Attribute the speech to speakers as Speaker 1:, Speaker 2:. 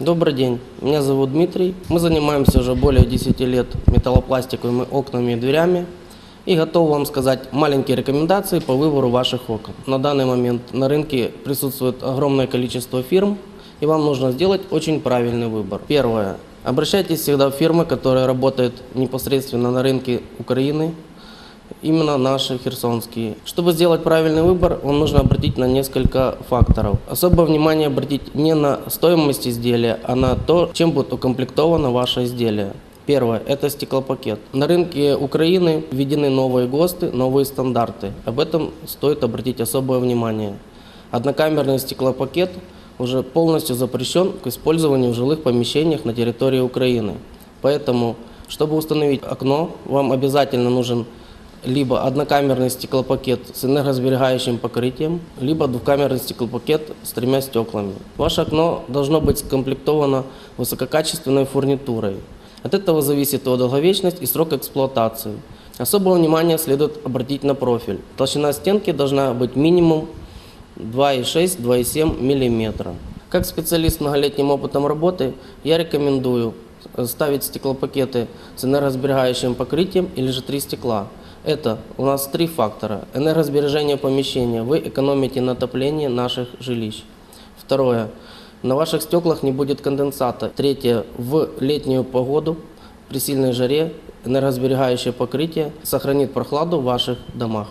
Speaker 1: Добрый день, меня зовут Дмитрий. Мы занимаемся уже более 10 лет металлопластиковыми окнами и дверями. И готов вам сказать маленькие рекомендации по выбору ваших окон. На данный момент на рынке присутствует огромное количество фирм, и вам нужно сделать очень правильный выбор. Первое. Обращайтесь всегда в фирмы, которые работают непосредственно на рынке Украины, именно наши херсонские. Чтобы сделать правильный выбор, вам нужно обратить на несколько факторов. Особое внимание обратить не на стоимость изделия, а на то, чем будет укомплектовано ваше изделие. Первое – это стеклопакет. На рынке Украины введены новые ГОСТы, новые стандарты. Об этом стоит обратить особое внимание. Однокамерный стеклопакет уже полностью запрещен к использованию в жилых помещениях на территории Украины. Поэтому, чтобы установить окно, вам обязательно нужен либо однокамерный стеклопакет с энергосберегающим покрытием, либо двухкамерный стеклопакет с тремя стеклами. Ваше окно должно быть скомплектовано высококачественной фурнитурой. От этого зависит его долговечность и срок эксплуатации. Особое внимание следует обратить на профиль. Толщина стенки должна быть минимум 2,6-2,7 мм. Как специалист с многолетним опытом работы, я рекомендую ставить стеклопакеты с энергосберегающим покрытием или же три стекла. Это у нас три фактора. Энергосбережение помещения. Вы экономите на отоплении наших жилищ. Второе. На ваших стеклах не будет конденсата. Третье. В летнюю погоду при сильной жаре энергосберегающее покрытие сохранит прохладу в ваших домах.